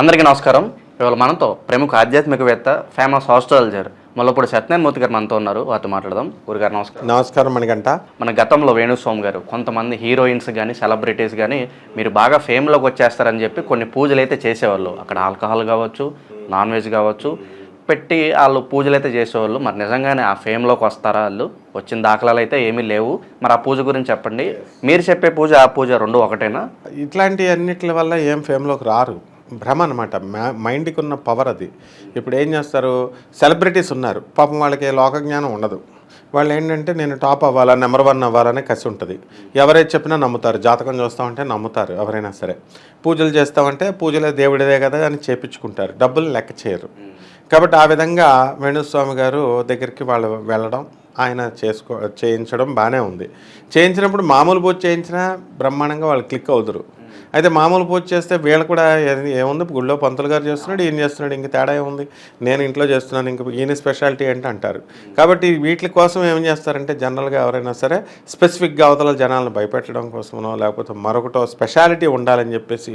అందరికీ నమస్కారం. ఇవాళ మనతో ప్రముఖ ఆధ్యాత్మికవేత్త ఫేమస్ హాస్ట్రాలజర్ ముల్లపూడి సత్యనారాయణ మూర్తి గారు మనతో ఉన్నారు. వారితో మాట్లాడదాం. గురుగారు నమస్కారం. నమస్కారం మణిగంట మన గతంలో వేణుస్వామి గారు కొంతమంది హీరోయిన్స్ కానీ సెలబ్రిటీస్ కానీ మీరు బాగా ఫేమ్లోకి వచ్చేస్తారని చెప్పి కొన్ని పూజలు అయితే చేసేవాళ్ళు. అక్కడ ఆల్కహాల్ కావచ్చు నాన్ వెజ్ కావచ్చు పెట్టి వాళ్ళు పూజలు అయితే చేసేవాళ్ళు. మరి నిజంగానే ఆ ఫేమ్లోకి వస్తారా వాళ్ళు? వచ్చిన దాఖలాలు అయితే ఏమీ లేవు. మరి ఆ పూజ గురించి చెప్పండి. మీరు చెప్పే పూజ ఆ పూజ రెండు ఒకటేనా? ఇట్లాంటి అన్నిటి వల్ల ఏం ఫేమ్లోకి రారు. భ్రమ అనమాట మైండ్కి ఉన్న పవర్ అది. ఇప్పుడు ఏం చేస్తారు? సెలబ్రిటీస్ ఉన్నారు. పాపం వాళ్ళకి లోక జ్ఞానం ఉండదు. వాళ్ళు ఏంటంటే నేను టాప్ అవ్వాలా నెంబర్ వన్ అవ్వాలనే కసి ఉంటుంది. ఎవరైతే చెప్పినా నమ్ముతారు. జాతకం చూస్తామంటే నమ్ముతారు ఎవరైనా సరే. పూజలు చేస్తామంటే పూజలే దేవుడిదే కదా అని చేపించుకుంటారు. డబ్బులు లెక్క చేయరు. కాబట్టి ఆ విధంగా వేణుస్వామి గారు దగ్గరికి వాళ్ళు వెళ్ళడం ఆయన చేసుకో చేయించడం బాగానే ఉంది. చేయించినప్పుడు మామూలు పూజ చేయించినా బ్రహ్మాండంగా వాళ్ళు క్లిక్ అవుతారు అయితే మామూలు పూజ చేస్తే వీళ్ళు కూడా ఏముంది? గుళ్ళో పంతులు గారు చేస్తున్నాడు ఈయన చేస్తున్నాడు ఇంక తేడా ఏముంది? నేను ఇంట్లో చేస్తున్నాను ఇంక ఈయన స్పెషాలిటీ ఏంటి అంటారు. కాబట్టి వీటి కోసం ఏం చేస్తారంటే జనరల్గా ఎవరైనా సరే స్పెసిఫిక్గా అవతల జనాలను భయపెట్టడం కోసమనో లేకపోతే మరొకటో స్పెషాలిటీ ఉండాలని చెప్పేసి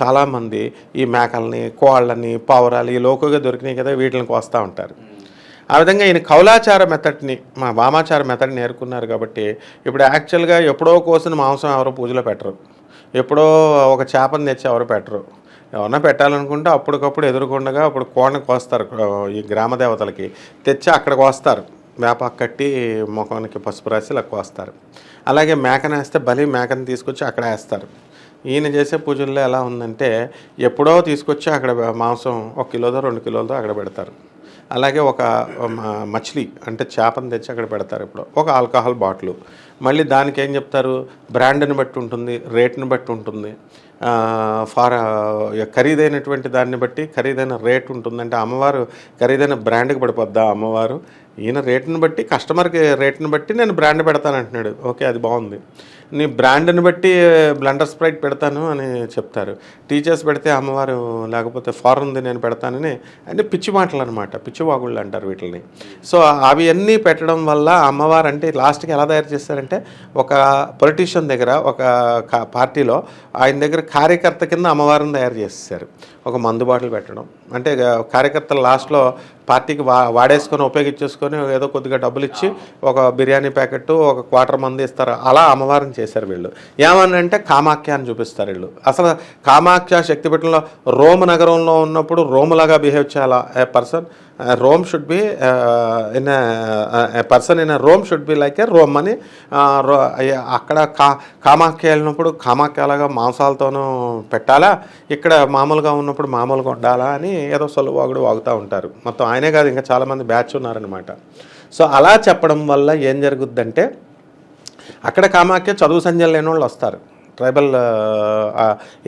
చాలామంది ఈ మేకల్ని కోళ్ళని పావురాలు ఈ లోకుగా దొరికినాయి కదా వీటిని కోస్తూ ఉంటారు. ఆ విధంగా ఈయన కౌలాచార మెథడ్ని మా వామాచార మెథడ్ని నేర్చుకున్నారు కాబట్టి ఇప్పుడు యాక్చువల్గా ఎప్పుడో కోసిన మాంసం ఎవరో పూజలో పెట్టరు. ఎప్పుడో ఒక చేపను తెచ్చి ఎవరు పెట్టరు. ఏమన్నా పెట్టాలనుకుంటే అప్పటికప్పుడు ఎదురుకుండగా అప్పుడు కోడని కోస్తారు ఈ గ్రామ దేవతలకి. తెచ్చి అక్కడ కోస్తారు. వేప కట్టి ముఖానికి పసుపు రాసి ఇలా కోస్తారు. అలాగే మేకను వేస్తే బలి మేకను తీసుకొచ్చి అక్కడ వేస్తారు. ఈయన చేసే పూజల్లో ఎలా ఉందంటే ఎప్పుడో తీసుకొచ్చి అక్కడ మాంసం ఒక కిలోదో రెండు కిలోలతో అక్కడ పెడతారు. అలాగే ఒక మ- అంటే చేపను తెచ్చి అక్కడ పెడతారు ఇప్పుడు ఒక ఆల్కహాల్ బాటిల్. మళ్ళీ దానికి ఏం చెప్తారు? బ్రాండ్ని బట్టి ఉంటుంది రేట్ని బట్టి ఉంటుంది. ఫార్ ఖరీదైనటువంటి దాన్ని బట్టి ఖరీదైన రేట్ ఉంటుంది. అంటే అమ్మవారు ఖరీదైన బ్రాండ్కి పడిపోద్దా అమ్మవారు? ఈయన రేటుని బట్టి కస్టమర్కి రేట్ని బట్టి నేను బ్రాండ్ పెడతానంటున్నాడు. ఓకే అది బాగుంది. నీ బ్రాండ్ని బట్టి బ్లండర్ స్ప్రైట్ పెడతాను అని చెప్తారు. టీచర్స్ పెడితే అమ్మవారు లేకపోతే ఫారెన్ది నేను పెడతానని అంటే పిచ్చి మాటలు అనమాట పిచ్చి వాగుళ్ళు అంటారు వీటిని సో అవి అన్నీ పెట్టడం వల్ల అమ్మవారు అంటే లాస్ట్కి ఎలా తయారు చేస్తారంటే ఒక పొలిటీషియన్ దగ్గర ఒక పార్టీలో ఆయన దగ్గర కార్యకర్త కింద అమ్మవారిని తయారు చేసేసారు ఒక మందు బాటిల్ పెట్టడం. అంటే కార్యకర్తలు లాస్ట్లో పార్టీకి వా వాడేసుకొని ఉపయోగించేసుకొని ఏదో కొద్దిగా డబ్బులు ఇచ్చి ఒక బిర్యానీ ప్యాకెట్ ఒక క్వార్టర్ మంది ఇస్తారు. అలా అమ్మవారిని చేశారు వీళ్ళు. ఏమని అంటే కామాఖ్య అని చూపిస్తారు వీళ్ళు. అసలు కామాఖ్య శక్తిపీఠంలో రోమ్ నగరంలో ఉన్నప్పుడు రోమ్లాగా బిహేవ్ చేయాలా? A person Rome should be in person in Rome should be like a Rome అని రో- అక్కడ కా కామాఖ్య వెళ్ళినప్పుడు కామాఖ్యలాగా మాంసాలతోనూ పెట్టాలా? ఇక్కడ మామూలుగా ఉన్నప్పుడు మామూలుగా ఉండాలా అని ఏదో సొలువాగుడు వాగుతూ ఉంటారు. మొత్తం ఆయనే కాదు ఇంకా చాలామంది బ్యాచ్ ఉన్నారనమాట సో అలా చెప్పడం వల్ల ఏం జరుగుద్దంటే అక్కడ కామాఖ్య చదువు సంజలు లేని వాళ్ళు వస్తారు. ట్రైబల్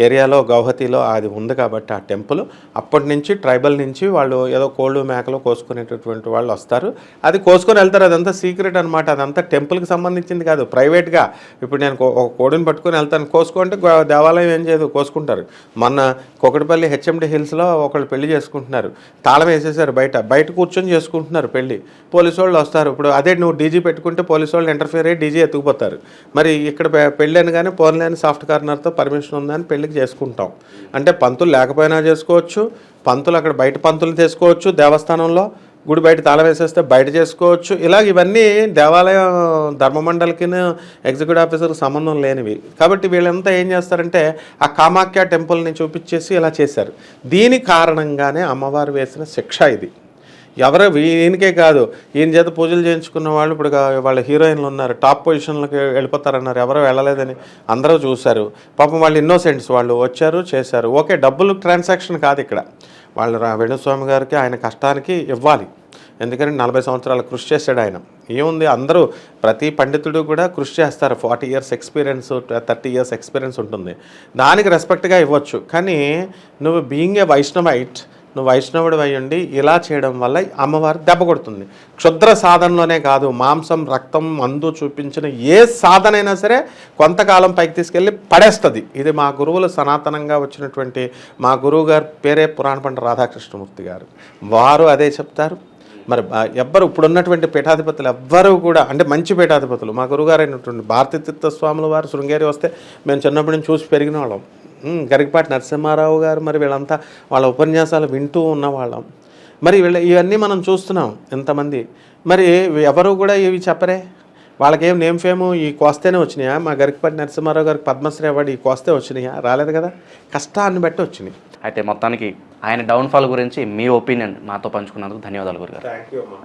ఏరియాలో గౌహతిలో అది ఉంది కాబట్టి ఆ టెంపుల్. అప్పటి నుంచి ట్రైబల్ నుంచి వాళ్ళు ఏదో కోళ్ళు మేకలు కోసుకునేటటువంటి వాళ్ళు వస్తారు. అది కోసుకొని వెళ్తారు. అదంతా సీక్రెట్ అనమాట అదంతా టెంపుల్కి సంబంధించింది కాదు. ప్రైవేట్గా. ఇప్పుడు నేను ఒక కోడిని పట్టుకొని వెళ్తాను. కోసుకుంటే దేవాలయం ఏం చేయదు. కోసుకుంటారు. మొన్న కొకటిపల్లి హెచ్ఎండి హిల్స్లో ఒకళ్ళు పెళ్ళి చేసుకుంటున్నారు. తాళం వేసేసారు బయట. బయట కూర్చొని చేసుకుంటున్నారు పెళ్ళి. పోలీసు వాళ్ళు వస్తారు. ఇప్పుడు అదే నువ్వు డీజీ పెట్టుకుంటే పోలీసు వాళ్ళు ఇంటర్ఫియర్ అయ్యి డీజీ ఎత్తుకుపోతారు. మరి ఇక్కడ పెళ్ళాను పెళ్ళి అని కానీ పోన్లేని సాఫ్ట్ కార్నర్తో పర్మిషన్ ఉందని పెళ్ళికి చేసుకుంటాం. అంటే పంతులు లేకపోయినా చేసుకోవచ్చు పంతులు అక్కడ బయట పంతులు చేసుకోవచ్చు దేవస్థానంలో గుడి బయట తాళం వేసేస్తే బయట చేసుకోవచ్చు. ఇలాగ ఇవన్నీ దేవాలయం ధర్మమండలికి ఎగ్జిక్యూటివ్ ఆఫీసర్కి సంబంధం లేనివి. కాబట్టి వీళ్ళంతా ఏం చేస్తారంటే ఆ కామాఖ్య టెంపుల్ని చూపించేసి ఇలా చేశారు. దీని కారణంగానే అమ్మవారు వేసిన శిక్ష ఇది. ఎవరో ఈయనకే కాదు. ఈయన చేత పూజలు చేయించుకున్న వాళ్ళు ఇప్పుడు వాళ్ళ హీరోయిన్లు ఉన్నారు. టాప్ పొజిషన్లకి వెళ్ళిపోతారన్నారు. ఎవరో వెళ్ళలేదని అందరూ చూశారు. పాపం వాళ్ళు ఇన్నోసెంట్స్ వాళ్ళు వచ్చారు చేశారు. ఓకే డబ్బులు ట్రాన్సాక్షన్ కాదు ఇక్కడ. వాళ్ళు వేణుస్వామి గారికి ఆయన కష్టానికి ఇవ్వాలి. ఎందుకంటే నలభై సంవత్సరాలు కృషి చేశాడు ఆయన. ఏముంది? అందరూ ప్రతి పండితుడు కూడా కృషి చేస్తారు. Forty years experience thirty years experience ఉంటుంది. దానికి రెస్పెక్ట్గా ఇవ్వచ్చు. కానీ నువ్వు బీయింగ్ ఏ వైష్ణవైట్ నువ్వు వైష్ణవుడు అయ్యండి ఇలా చేయడం వల్ల అమ్మవారు దెబ్బ కొడుతుంది. క్షుద్ర సాధనలోనే కాదు మాంసం రక్తం మందు చూపించిన ఏ సాధనైనా సరే కొంతకాలం పైకి తీసుకెళ్ళి పడేస్తుంది. ఇది మా గురువులు సనాతనంగా వచ్చినటువంటి మా గురువు గారు పేరే పురాణపండ రాధాకృష్ణమూర్తి గారు. వారు అదే చెప్తారు. మరి ఎవ్వరు ఇప్పుడున్నటువంటి పీఠాధిపతులు ఎవ్వరూ కూడా అంటే మంచి పీఠాధిపతులు మా గురుగారు అయినటువంటి భారతీ తీర్థ స్వాముల వారు శృంగేరి వస్తే మేము చిన్నప్పటి నుంచి చూసి పెరిగిన వాళ్ళం గరికపాటి నరసింహారావు గారు మరి వీళ్ళంతా వాళ్ళ ఉపన్యాసాలు వింటూ ఉన్నవాళ్ళం. మరి వీళ్ళ ఇవన్నీ మనం చూస్తున్నాం ఎంతమంది. మరి ఎవరు కూడా ఇవి చెప్పరే? వాళ్ళకేం నేమ్ ఫేము? ఈ కోస్తేనే వచ్చినాయా? మా గరికపాటి నరసింహారావు గారికి పద్మశ్రీ అవార్డు ఈ కోస్తే వచ్చినాయా? రాలేదు కదా? కష్టాన్ని బట్టి వచ్చినాయి. అయితే మొత్తానికి ఆయన డౌన్ఫాల్ గురించి మీ ఒపీనియన్ మాతో పంచుకున్నందుకు ధన్యవాదాలు గురుగారు. థ్యాంక్ యూ అమ్మా.